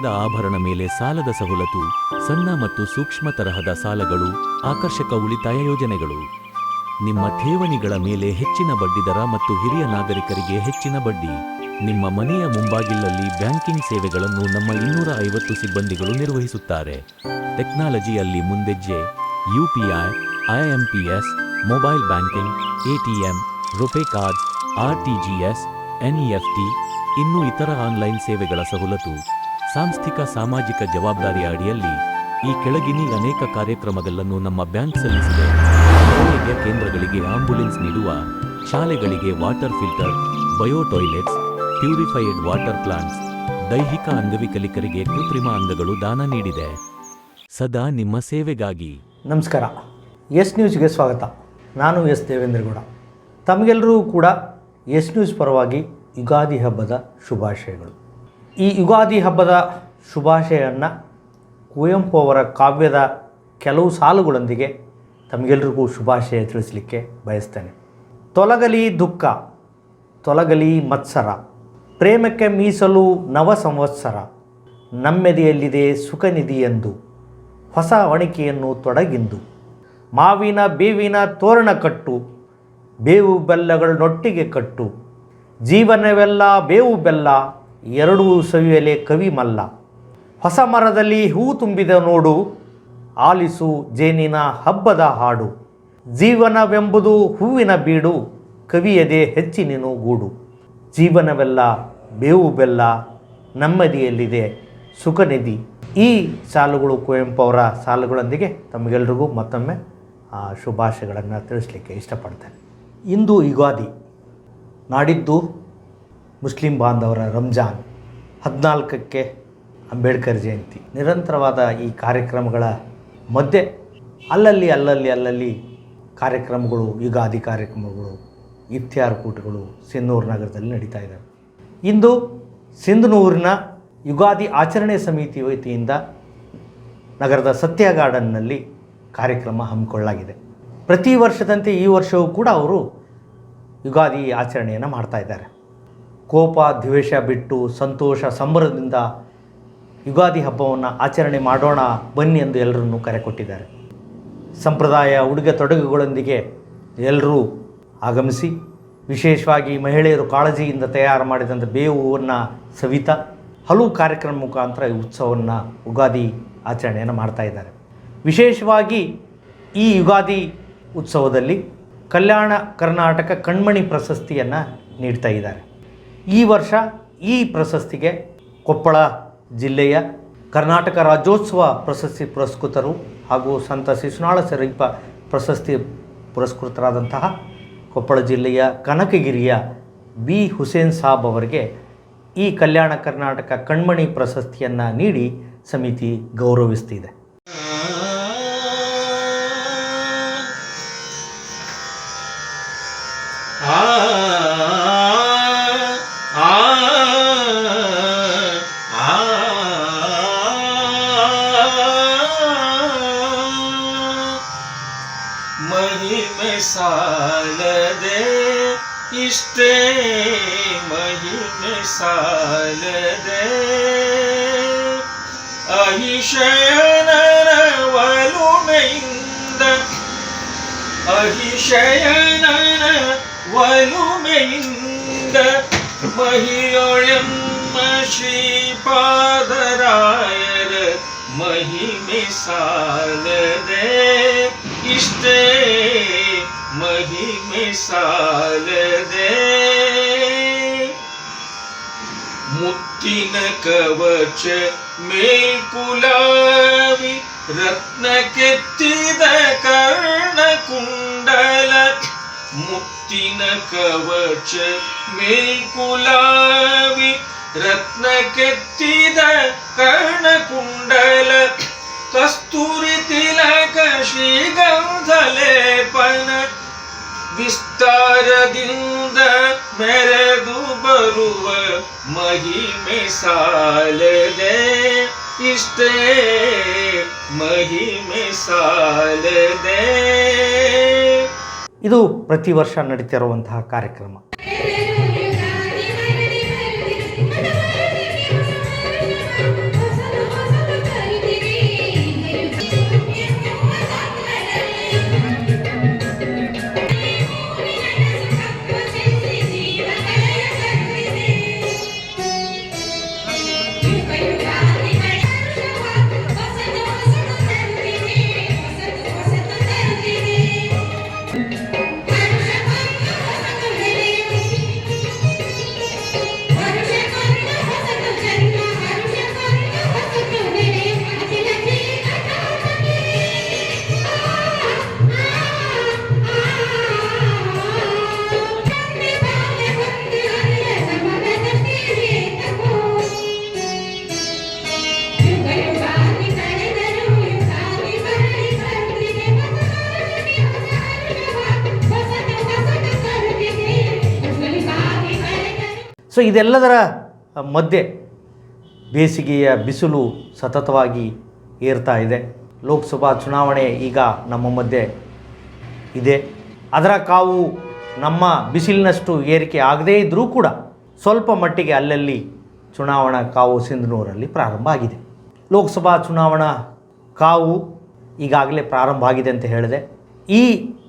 ಬಂಗಾರದ ಆಭರಣ ಮೇಲೆ ಸಾಲದ ಸವಲತ್ತು, ಸಣ್ಣ ಮತ್ತು ಸೂಕ್ಷ್ಮ ತರಹದ ಸಾಲಗಳು, ಆಕರ್ಷಕ ಉಳಿತಾಯ ಯೋಜನೆಗಳು. ನಿಮ್ಮ ಠೇವಣಿಗಳ ಮೇಲೆ ಹೆಚ್ಚಿನ ಬಡ್ಡಿದರ ಮತ್ತು ಹಿರಿಯ ನಾಗರಿಕರಿಗೆ ಹೆಚ್ಚಿನ ಬಡ್ಡಿ. ನಿಮ್ಮ ಮನೆಯ ಮುಂಬಾಗಿಲಲ್ಲಿ ಬ್ಯಾಂಕಿಂಗ್ ಸೇವೆಗಳನ್ನು ನಮ್ಮ ಇನ್ನೂರ ಐವತ್ತು ಸಿಬ್ಬಂದಿಗಳು ನಿರ್ವಹಿಸುತ್ತಾರೆ. ಟೆಕ್ನಾಲಜಿಯಲ್ಲಿ ಮುಂದೆಜ್ಜೆ UPI IMPS mobile banking ATM RuPay card RTGS NEFT ಇನ್ನೂ ಇತರ ಆನ್ಲೈನ್ ಸೇವೆಗಳ ಸವಲತ್ತು. ಸಾಂಸ್ಥಿಕ ಸಾಮಾಜಿಕ ಜವಾಬ್ದಾರಿಯ ಅಡಿಯಲ್ಲಿ ಈ ಕೆಳಗಿನ ಅನೇಕ ಕಾರ್ಯಕ್ರಮಗಳನ್ನು ನಮ್ಮ ಬ್ಯಾಂಕ್ ಸಲ್ಲಿಸಿದೆ. ಆರೋಗ್ಯ ಕೇಂದ್ರಗಳಿಗೆ ಆಂಬ್ಯುಲೆನ್ಸ್ ನೀಡುವ, ಶಾಲೆಗಳಿಗೆ water filter, bio toilets, purified water plants, ದೈಹಿಕ ಅಂಗವಿಕಲಿಕರಿಗೆ ಕೃತ್ರಿಮ ಅಂಗಗಳು ದಾನ ನೀಡಿದೆ. ಸದಾ ನಿಮ್ಮ ಸೇವೆಗಾಗಿ. ನಮಸ್ಕಾರ. ಎಸ್ ನ್ಯೂಸ್ಗೆ ಸ್ವಾಗತ. ನಾನು ಎಸ್ ದೇವೇಂದ್ರಗೌಡ. ತಮಗೆಲ್ಲರೂ ಕೂಡ ಎಸ್ ನ್ಯೂಸ್ ಪರವಾಗಿ ಯುಗಾದಿ ಹಬ್ಬದ ಶುಭಾಶಯಗಳು. ಈ ಯುಗಾದಿ ಹಬ್ಬದ ಶುಭಾಶಯವನ್ನು ಕುವೆಂಪು ಅವರ ಕಾವ್ಯದ ಕೆಲವು ಸಾಲುಗಳೊಂದಿಗೆ ತಮಗೆಲ್ರಿಗೂ ಶುಭಾಶಯ ತಿಳಿಸಲಿಕ್ಕೆ ಬಯಸ್ತೇನೆ. ತೊಲಗಲಿ ದುಃಖ, ತೊಲಗಲಿ ಮತ್ಸರ, ಪ್ರೇಮಕ್ಕೆ ಮೀಸಲು ನವ ಸಂವತ್ಸರ, ನಮ್ಮೆದೆಯಲ್ಲಿದೆ ಸುಖನಿಧಿಯೆಂದು ಹೊಸ ಒಣಿಕೆಯನ್ನು ತೊಡಗಿಂದು, ಮಾವಿನ ಬೇವಿನ ತೋರಣ ಕಟ್ಟು, ಬೇವು ಬೆಲ್ಲಗಳನ್ನೊಟ್ಟಿಗೆ ಕಟ್ಟು, ಜೀವನವೆಲ್ಲ ಬೇವು ಬೆಲ್ಲ ಎರಡೂ ಸವಿಯಲೆ ಕವಿ ಮಲ್ಲ. ಹೊಸ ಮರದಲ್ಲಿ ಹೂ ತುಂಬಿದ ನೋಡು ಆಲಿಸು ಜೇನಿನ ಹಬ್ಬದ ಹಾಡು. ಜೀವನವೆಂಬುದು ಹೂವಿನ ಬೀಡು ಕವಿಯದೆ ಹೆಚ್ಚಿನಿನು ಗೂಡು. ಜೀವನವೆಲ್ಲ ಬೇವು ಬೆಲ್ಲ ನೆಮ್ಮದಿಯಲ್ಲಿದೆ ಸುಖನಿಧಿ ಈ ಸಾಲುಗಳು ಕುವೆಂಪು ಅವರ ಸಾಲುಗಳೊಂದಿಗೆ ತಮಗೆಲ್ರಿಗೂ ಮತ್ತೊಮ್ಮೆ ಆ, ಶುಭಾಶಯಗಳನ್ನು ತಿಳಿಸ್ಲಿಕ್ಕೆ ಇಷ್ಟಪಡ್ತೇನೆ. ಇಂದು ಯುಗಾದಿ. ನಾಡಿದ್ದು ಮುಸ್ಲಿಂ ಬಾಂಧವರ ರಂಜಾನ್ ಹದಿನಾಲ್ಕಕ್ಕೆ ಅಂಬೇಡ್ಕರ್ ಜಯಂತಿ. ನಿರಂತರವಾದ ಈ ಕಾರ್ಯಕ್ರಮಗಳ ಮಧ್ಯೆ ಅಲ್ಲಲ್ಲಿ ಅಲ್ಲಲ್ಲಿ ಅಲ್ಲಲ್ಲಿ ಕಾರ್ಯಕ್ರಮಗಳು, ಯುಗಾದಿ ಕಾರ್ಯಕ್ರಮಗಳು ಇಫ್ತಿಯಾರ್ ಕೂಟಗಳು ಸಿಂಧೂರು ನಗರದಲ್ಲಿ ನಡೀತಾ ಇದ್ದಾವೆ ಇಂದು ಸಿಂಧನೂರಿನ ಯುಗಾದಿ ಆಚರಣೆ ಸಮಿತಿ ವತಿಯಿಂದ ನಗರದ ಸತ್ಯ ಗಾರ್ಡನ್ನಲ್ಲಿ ಕಾರ್ಯಕ್ರಮ ಹಮ್ಮಿಕೊಳ್ಳಲಾಗಿದೆ. ಪ್ರತಿ ವರ್ಷದಂತೆ ಈ ವರ್ಷವೂ ಕೂಡ ಅವರು ಯುಗಾದಿ ಆಚರಣೆಯನ್ನು ಮಾಡ್ತಾ ಇದ್ದಾರೆ. ಕೋಪ ದ್ವೇಷ ಬಿಟ್ಟು ಸಂತೋಷ, ಸಂಭ್ರಮದಿಂದ ಯುಗಾದಿ ಹಬ್ಬವನ್ನು ಆಚರಣೆ ಮಾಡೋಣ ಬನ್ನಿ ಎಂದು ಎಲ್ಲರನ್ನು ಕರೆ ಕೊಟ್ಟಿದ್ದಾರೆ. ಸಂಪ್ರದಾಯ ಉಡುಗೆ ತೊಡುಗೆಗಳೊಂದಿಗೆ ಎಲ್ಲರೂ ಆಗಮಿಸಿ, ವಿಶೇಷವಾಗಿ ಮಹಿಳೆಯರು ಕಾಳಜಿಯಿಂದ ತಯಾರು ಮಾಡಿದಂಥ ಬೇವುವನ್ನು ಸವಿತಾ, ಹಲವು ಕಾರ್ಯಕ್ರಮ ಮುಖಾಂತರ ಈ ಉತ್ಸವವನ್ನು ಯುಗಾದಿ ಆಚರಣೆಯನ್ನು ಮಾಡ್ತಾ ಇದ್ದಾರೆ. ವಿಶೇಷವಾಗಿ ಈ ಯುಗಾದಿ ಉತ್ಸವದಲ್ಲಿ ಕಲ್ಯಾಣ ಕರ್ನಾಟಕ ಕಣ್ಮಣಿ ಪ್ರಶಸ್ತಿಯನ್ನು ನೀಡ್ತಾ ಇದ್ದಾರೆ. ಈ ವರ್ಷ ಈ ಪ್ರಶಸ್ತಿಗೆ ಕೊಪ್ಪಳ ಜಿಲ್ಲೆಯ ಕರ್ನಾಟಕ ರಾಜ್ಯೋತ್ಸವ ಪ್ರಶಸ್ತಿ ಪುರಸ್ಕೃತರು ಹಾಗೂ ಸಂತ ಶಿಶುನಾಳ ಸರೀಪ ಪ್ರಶಸ್ತಿ ಪುರಸ್ಕೃತರಾದಂತಹ ಕೊಪ್ಪಳ ಜಿಲ್ಲೆಯ ಕನಕಗಿರಿಯ ಬಿ. ಹುಸೇನ್ ಸಾಬ್ ಅವರಿಗೆ ಈ ಕಲ್ಯಾಣ ಕರ್ನಾಟಕ ಕಣ್ಮಣಿ ಪ್ರಶಸ್ತಿಯನ್ನು ನೀಡಿ ಸಮಿತಿ ಗೌರವಿಸ್ತಿದೆ. மகிஷயனன வலுமைந்த மகிழம் ஸ்ரீபாதராயர் மகிமை சாலதே இஷ்டே மகிமை சாலதே முத்தின கவச்ச மேல் குலாவி ಕೆತ್ತಿದ ಕರ್ಣ ಕುಂಡಲ ಮುತ್ತಿನ ಕವಚ ಮೇಲ್ಕುಲಾವಿ ರತ್ನ ಕೆತ್ತಿದ ಕರ್ಣ ಕುಂಡಲ ಕಸ್ತೂರಿ ತಿಲಕ ಶ್ರೀಗಂಧ ಲೇಪನ ವಿಸ್ತಾರದಿಂದ ಮೆರೆದು ಬರುವ ಮಹಿಮೆ ಸಾಲದೆ ಇಷ್ಟೇ ಮಹಿಮೆ ಇದು ಪ್ರತಿ ವರ್ಷ ನಡೀತಿರುವಂತಹ ಕಾರ್ಯಕ್ರಮ. ಸೊ ಇದೆಲ್ಲದರ ಮಧ್ಯೆ ಬೇಸಿಗೆಯ ಬಿಸಿಲು ಸತತವಾಗಿ ಏರ್ತಾ ಇದೆ. ಲೋಕಸಭಾ ಚುನಾವಣೆ ಈಗ ನಮ್ಮ ಮಧ್ಯೆ ಇದೆ. ಅದರ ಕಾವು ನಮ್ಮ ಬಿಸಿಲಿನಷ್ಟು ಏರಿಕೆ ಆಗದೇ ಇದ್ದರೂ ಕೂಡ ಸ್ವಲ್ಪ ಮಟ್ಟಿಗೆ ಅಲ್ಲಲ್ಲಿ ಚುನಾವಣಾ ಕಾವು ಸಿಂಧನೂರಲ್ಲಿ ಪ್ರಾರಂಭ ಆಗಿದೆ. ಲೋಕಸಭಾ ಚುನಾವಣಾ ಕಾವು ಈಗಾಗಲೇ ಪ್ರಾರಂಭ ಆಗಿದೆ ಅಂತ ಹೇಳಿದೆ. ಈ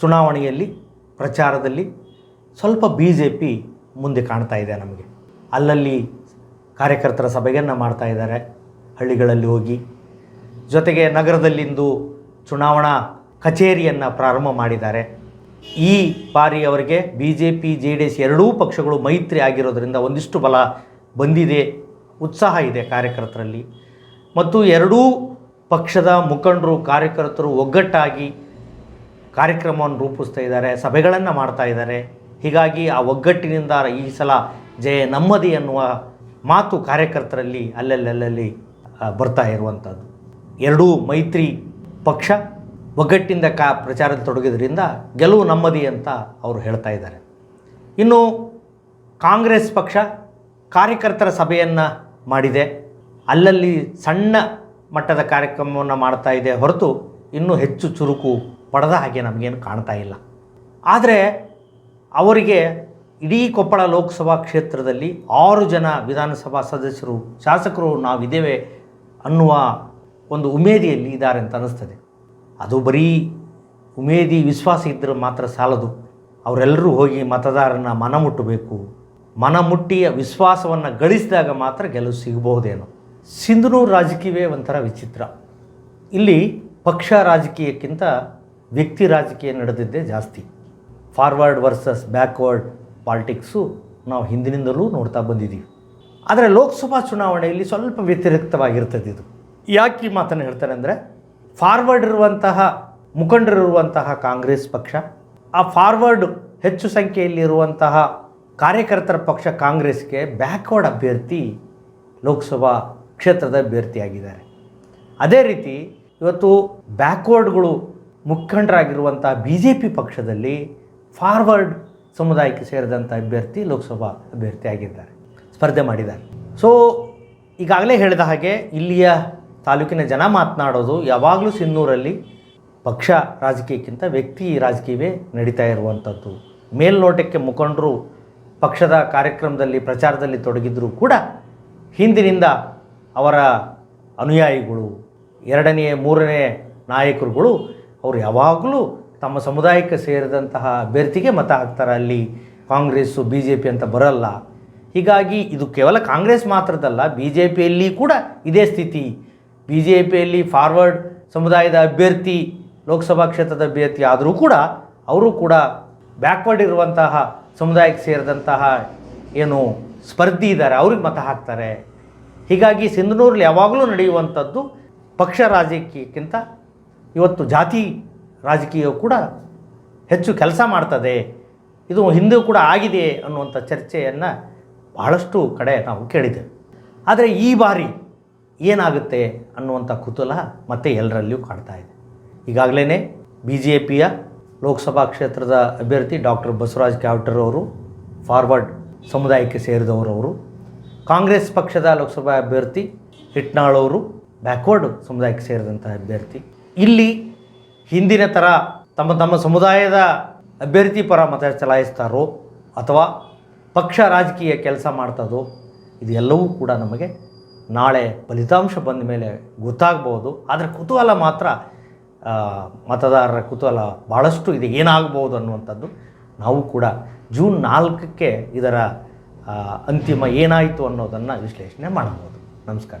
ಚುನಾವಣೆಯಲ್ಲಿ ಪ್ರಚಾರದಲ್ಲಿ ಸ್ವಲ್ಪ ಬಿ ಜೆ ಪಿ ಮುಂದೆ ಕಾಣ್ತಾ ಇದೆ ನಮಗೆ. ಅಲ್ಲಲ್ಲಿ ಕಾರ್ಯಕರ್ತರ ಸಭೆಯನ್ನು ಮಾಡ್ತಾ ಇದ್ದಾರೆ. ಹಳ್ಳಿಗಳಲ್ಲಿ ಹೋಗಿ. ಜೊತೆಗೆ ನಗರದಲ್ಲಿಂದು ಚುನಾವಣಾ ಕಚೇರಿಯನ್ನು ಪ್ರಾರಂಭ ಮಾಡಿದ್ದಾರೆ. ಈ ಬಾರಿ ಅವರಿಗೆ B J P J D S ಎರಡೂ ಪಕ್ಷಗಳು ಮೈತ್ರಿ ಆಗಿರೋದರಿಂದ ಒಂದಿಷ್ಟು ಬಲ ಬಂದಿದೆ. ಉತ್ಸಾಹ ಇದೆ ಕಾರ್ಯಕರ್ತರಲ್ಲಿ. ಮತ್ತು ಎರಡೂ ಪಕ್ಷದ ಮುಖಂಡರು, ಕಾರ್ಯಕರ್ತರು ಒಗ್ಗಟ್ಟಾಗಿ ಕಾರ್ಯಕ್ರಮವನ್ನು ರೂಪಿಸ್ತಾ ಇದ್ದಾರೆ, ಸಭೆಗಳನ್ನು ಮಾಡ್ತಾ ಇದ್ದಾರೆ. ಹೀಗಾಗಿ ಆ ಒಗ್ಗಟ್ಟಿನಿಂದ ಈ ಸಲ ಜಯ ನಮ್ಮದಿ ಅನ್ನುವ ಮಾತು ಕಾರ್ಯಕರ್ತರಲ್ಲಿ ಅಲ್ಲಲ್ಲಲ್ಲಿ ಬರ್ತಾ ಇರುವಂಥದ್ದು. ಎರಡೂ ಮೈತ್ರಿ ಪಕ್ಷ ಒಗ್ಗಟ್ಟಿಂದ ಕಾ ಪ್ರಚಾರದಲ್ಲಿ ತೊಡಗಿದ್ರಿಂದ ಗೆಲುವು ನಮ್ಮದಿ ಅಂತ ಅವರು ಹೇಳ್ತಾ ಇದ್ದಾರೆ. ಇನ್ನು ಕಾಂಗ್ರೆಸ್ ಪಕ್ಷ ಕಾರ್ಯಕರ್ತರ ಸಭೆಯನ್ನು ಮಾಡಿದೆ. ಅಲ್ಲಲ್ಲಿ ಸಣ್ಣ ಮಟ್ಟದ ಕಾರ್ಯಕ್ರಮವನ್ನು ಮಾಡ್ತಾ ಇದೆ ಹೊರತು ಇನ್ನೂ ಹೆಚ್ಚು ಚುರುಕು ಪಡೆದ ಹಾಗೆ ನಮಗೇನು ಕಾಣ್ತಾ ಇಲ್ಲ. ಆದರೆ ಅವರಿಗೆ ಇಡೀ ಕೊಪ್ಪಳ ಲೋಕಸಭಾ ಕ್ಷೇತ್ರದಲ್ಲಿ ಆರು ಜನ ವಿಧಾನಸಭಾ ಸದಸ್ಯರು, ಶಾಸಕರು ನಾವಿದ್ದೇವೆ ಅನ್ನುವ ಒಂದು ಉಮೇದಿಯಲ್ಲಿ ಇದ್ದಾರೆ ಅಂತ ಅನ್ನಿಸ್ತದೆ. ಅದು ಬರೀ ಉಮೇದಿ ವಿಶ್ವಾಸ ಇದ್ದರೆ ಮಾತ್ರ ಸಾಲದು. ಅವರೆಲ್ಲರೂ ಹೋಗಿ ಮತದಾರನ ಮನ ಮುಟ್ಟಬೇಕು. ಮನ ಮುಟ್ಟಿಯ ವಿಶ್ವಾಸವನ್ನು ಗಳಿಸಿದಾಗ ಮಾತ್ರ ಗೆಲುವು ಸಿಗಬಹುದೇನೋ. ಸಿಂಧನೂರು ರಾಜಕೀಯವೇ ಒಂಥರ ವಿಚಿತ್ರ. ಇಲ್ಲಿ ಪಕ್ಷ ರಾಜಕೀಯಕ್ಕಿಂತ ವ್ಯಕ್ತಿ ರಾಜಕೀಯ ನಡೆದಿದ್ದೇ ಜಾಸ್ತಿ. ಫಾರ್ವರ್ಡ್ ವರ್ಸಸ್ ಬ್ಯಾಕ್ವರ್ಡ್ ಪಾಲಿಟಿಕ್ಸು ನಾವು ಹಿಂದಿನಿಂದಲೂ ನೋಡ್ತಾ ಬಂದಿದ್ದೀವಿ. ಆದರೆ ಲೋಕಸಭಾ ಚುನಾವಣೆಯಲ್ಲಿ ಸ್ವಲ್ಪ ವ್ಯತಿರಿಕ್ತವಾಗಿರ್ತದೆ ಇದು. ಯಾಕೆ ಈ ಮಾತನ್ನು ಹೇಳ್ತಾರೆ ಅಂದರೆ ಫಾರ್ವರ್ಡ್ ಇರುವಂತಹ ಮುಖಂಡರಿರುವಂತಹ ಕಾಂಗ್ರೆಸ್ ಪಕ್ಷ, ಆ ಫಾರ್ವರ್ಡ್ ಹೆಚ್ಚು ಸಂಖ್ಯೆಯಲ್ಲಿರುವಂತಹ ಕಾರ್ಯಕರ್ತರ ಪಕ್ಷ ಕಾಂಗ್ರೆಸ್ಗೆ ಬ್ಯಾಕ್ವರ್ಡ್ ಅಭ್ಯರ್ಥಿ ಲೋಕಸಭಾ ಕ್ಷೇತ್ರದ ಅಭ್ಯರ್ಥಿಯಾಗಿದ್ದಾರೆ. ಅದೇ ರೀತಿ ಇವತ್ತು ಬ್ಯಾಕ್ವರ್ಡ್ಗಳು ಮುಖಂಡರಾಗಿರುವಂಥ ಬಿ ಜೆ ಪಿ ಪಕ್ಷದಲ್ಲಿ ಫಾರ್ವರ್ಡ್ ಸಮುದಾಯಕ್ಕೆ ಸೇರಿದಂಥ ಅಭ್ಯರ್ಥಿ ಲೋಕಸಭಾ ಅಭ್ಯರ್ಥಿ ಆಗಿದ್ದಾರೆ. ಸ್ಪರ್ಧೆ ಮಾಡಿದ್ದಾರೆ. ಸೊ ಈಗಾಗಲೇ ಹೇಳಿದ ಹಾಗೆ ಇಲ್ಲಿಯ ತಾಲೂಕಿನ ಜನ ಮಾತನಾಡೋದು ಯಾವಾಗಲೂ ಸಿನ್ನೂರಲ್ಲಿ ಪಕ್ಷ ರಾಜಕೀಯಕ್ಕಿಂತ ವ್ಯಕ್ತಿ ರಾಜಕೀಯವೇ ನಡೀತಾ ಇರುವಂಥದ್ದು. ಮೇಲ್ನೋಟಕ್ಕೆ ಮುಖಂಡರು ಪಕ್ಷದ ಕಾರ್ಯಕ್ರಮದಲ್ಲಿ ಪ್ರಚಾರದಲ್ಲಿ ತೊಡಗಿದ್ರೂ ಕೂಡ ಹಿಂದಿನಿಂದ ಅವರ ಅನುಯಾಯಿಗಳು, ಎರಡನೇ, ಮೂರನೇ ನಾಯಕರುಗಳು, ಅವರು ಯಾವಾಗಲೂ ತಮ್ಮ ಸಮುದಾಯಕ್ಕೆ ಸೇರಿದಂತಹ ಅಭ್ಯರ್ಥಿಗೆ ಮತ ಹಾಕ್ತಾರೆ ಅಲ್ಲಿ ಕಾಂಗ್ರೆಸ್ಸು ಬಿ ಜೆ ಪಿ ಅಂತ ಬರಲ್ಲ. ಹೀಗಾಗಿ ಇದು ಕೇವಲ ಕಾಂಗ್ರೆಸ್ ಮಾತ್ರದಲ್ಲ ಬಿ ಜೆ ಪಿಯಲ್ಲಿ ಕೂಡ ಇದೇ ಸ್ಥಿತಿ. ಬಿ ಜೆ ಪಿಯಲ್ಲಿ ಫಾರ್ವರ್ಡ್ ಸಮುದಾಯದ ಅಭ್ಯರ್ಥಿ, ಲೋಕಸಭಾ ಕ್ಷೇತ್ರದ ಅಭ್ಯರ್ಥಿ ಆದರೂ ಕೂಡ ಅವರು ಕೂಡ ಬ್ಯಾಕ್ವರ್ಡ್ ಇರುವಂತಹ ಸಮುದಾಯಕ್ಕೆ ಸೇರಿದಂತಹ ಏನು ಸ್ಪರ್ಧಿ ಇದ್ದಾರೆ, ಅವ್ರಿಗೆ ಮತ ಹಾಕ್ತಾರೆ. ಹೀಗಾಗಿ ಸಿಂಧನೂರಲ್ಲಿ ಯಾವಾಗಲೂ ನಡೆಯುವಂಥದ್ದು ಪಕ್ಷ ರಾಜಕೀಯಕ್ಕಿಂತ ಇವತ್ತು ಜಾತಿ ರಾಜಕೀಯವು ಕೂಡ ಹೆಚ್ಚು ಕೆಲಸ ಮಾಡ್ತದೆ. ಇದು ಹಿಂದೆ ಕೂಡ ಆಗಿದೆ ಅನ್ನುವಂಥ ಚರ್ಚೆಯನ್ನು ಬಹಳಷ್ಟು ಕಡೆ ನಾವು ಕೇಳಿದ್ದೇವೆ. ಆದರೆ ಈ ಬಾರಿ ಏನಾಗುತ್ತೆ ಅನ್ನುವಂಥ ಕುತೂಹಲ ಮತ್ತೆ ಎಲ್ಲರಲ್ಲಿಯೂ ಕಾಣ್ತಾ ಇದೆ. ಈಗಾಗಲೇ ಬಿ ಜೆ ಪಿಯ ಲೋಕಸಭಾ ಕ್ಷೇತ್ರದ ಅಭ್ಯರ್ಥಿ ಡಾಕ್ಟರ್ ಬಸವರಾಜ್ ಕ್ಯಾವಟರ್ ಅವರು, ಫಾರ್ವರ್ಡ್ ಸಮುದಾಯಕ್ಕೆ ಸೇರಿದವರವರು ಕಾಂಗ್ರೆಸ್ ಪಕ್ಷದ ಲೋಕಸಭಾ ಅಭ್ಯರ್ಥಿ ಹಿಟ್ನಾಳ್ ಅವರು, ಬ್ಯಾಕ್ವರ್ಡ್ ಸಮುದಾಯಕ್ಕೆ ಸೇರಿದಂಥ ಅಭ್ಯರ್ಥಿ. ಇಲ್ಲಿ ಹಿಂದಿನ ಥರ ತಮ್ಮ ತಮ್ಮ ಸಮುದಾಯದ ಅಭ್ಯರ್ಥಿ ಪರ ಮತ ಚಲಾಯಿಸ್ತಾರೋ ಅಥವಾ ಪಕ್ಷ ರಾಜಕೀಯ ಕೆಲಸ ಮಾಡ್ತದೋ, ಇದೆಲ್ಲವೂ ಕೂಡ ನಮಗೆ ನಾಳೆ ಫಲಿತಾಂಶ ಬಂದ ಮೇಲೆ ಗೊತ್ತಾಗ್ಬೋದು. ಆದರೆ ಕುತೂಹಲ ಮಾತ್ರ ಮತದಾರರ ಕುತೂಹಲ ಭಾಳಷ್ಟು ಇದು. ಏನಾಗ್ಬೋದು ಅನ್ನುವಂಥದ್ದು ನಾವು ಕೂಡ ಜೂನ್ ನಾಲ್ಕಕ್ಕೆ ಇದರ ಅಂತಿಮ ಏನಾಯಿತು ಅನ್ನೋದನ್ನು ವಿಶ್ಲೇಷಣೆ ಮಾಡಬಹುದು. ನಮಸ್ಕಾರ.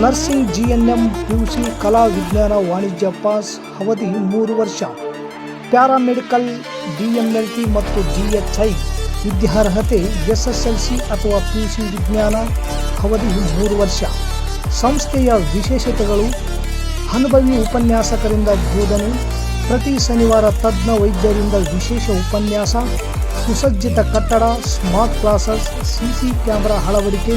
ನರ್ಸಿಂಗ್ ಜಿಎನ್ಎಂ ಪಿಯುಸಿ ಕಲಾ ವಿಜ್ಞಾನ ವಾಣಿಜ್ಯ ಪಾಸ್ ಅವಧಿ ಮೂರು ವರ್ಷ ಪ್ಯಾರಾಮೆಡಿಕಲ್ ಡಿಎಂಎಲ್ಟಿ ಮತ್ತು ಡಿಎಚ್ಐ ವಿದ್ಯಾರ್ಹತೆ ಎಸ್ಎಸ್ಎಲ್ಸಿ ಅಥವಾ ಪಿಯುಸಿ ವಿಜ್ಞಾನ ಅವಧಿ ಮೂರು ವರ್ಷ ಸಂಸ್ಥೆಯ ವಿಶೇಷತೆಗಳು ಅನುಭವಿ ಉಪನ್ಯಾಸಕರಿಂದ ಬೋಧನೆ ಪ್ರತಿ ಶನಿವಾರ ತಜ್ಞ ವೈದ್ಯರಿಂದ ವಿಶೇಷ ಉಪನ್ಯಾಸ ಸುಸಜ್ಜಿತ ಕಟ್ಟಡ ಸ್ಮಾರ್ಟ್ ಕ್ಲಾಸಸ್ ಸಿಸಿ ಕ್ಯಾಮೆರಾ ಅಳವಡಿಕೆ